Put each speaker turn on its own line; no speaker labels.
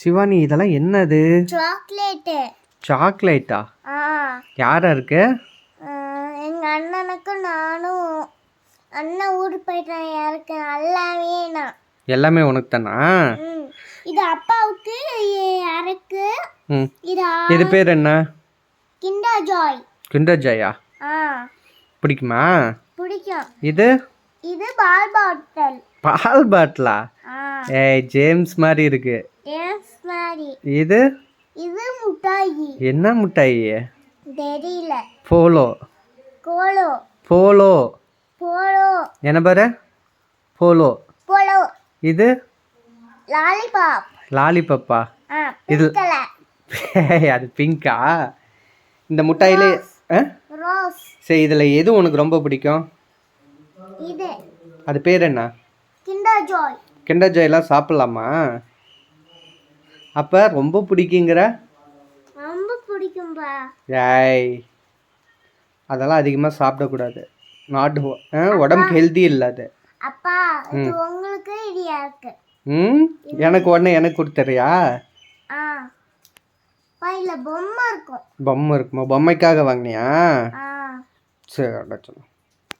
சிவானி இதெல்லாம் என்னது?
சாக்லேட்டு.
சாக்லேட்டா? யாரா இருக்கு?
எங்கள் அண்ணனுக்கும் நானும். அண்ணன் ஊருக்கு போயிட்டான் யாருக்கு எல்லாமே நான்.
எல்லாமே உனக்கு தானா?
இது அப்பாவுக்கு யாருக்கு? இது
இது பேர் என்ன?
Kinder Joy.
Kinder Joy? பிடிக்குமா?
பிடிக்கும்.
இது?
இது பால் பாட்டில்.
பால் பாட்டிலா? ஏய் ஜேம்ஸ் மாதிரி இருக்கு. இது?
இது முட்டாயி.
என்ன மிட்டாயி?
தெரியல.
போலோ.
கோலோ
போலோ.
போலோ.
என்ன பாரு? போலோ.
போலோ.
இது?
லாலிபாப்.
லாலிபப்பா. இது- அது பிங்கா? இந்த முட்டாயிலே சரி இதில் எது உனக்கு ரொம்ப பிடிக்கும்?
இது.
அது பேர் என்ன?
Kinder Joy.
கிண்டர் ஜாயெல்லாம் சாப்பிட்லாமா? அப்போ ரொம்ப பிடிக்குங்கிற?
ரொம்ப பிடிக்கும்பா.
ஏய் அதெல்லாம் அதிகமாக சாப்பிடக்கூடாது. நாட் உடம்புக்கு ஹெல்தி இல்லை அது.
அப்பா இது உங்களுக்கு இது யாருக்கு
ம்? எனக்கு உடனே எனக்கு கொடுத்துறியா?
ஆ. இல்ல பொம்மை இருக்கும்.
பொம்மை இருக்குமா? பொம்மைக்காக வாங்கினியா? சரி அட சொல்லு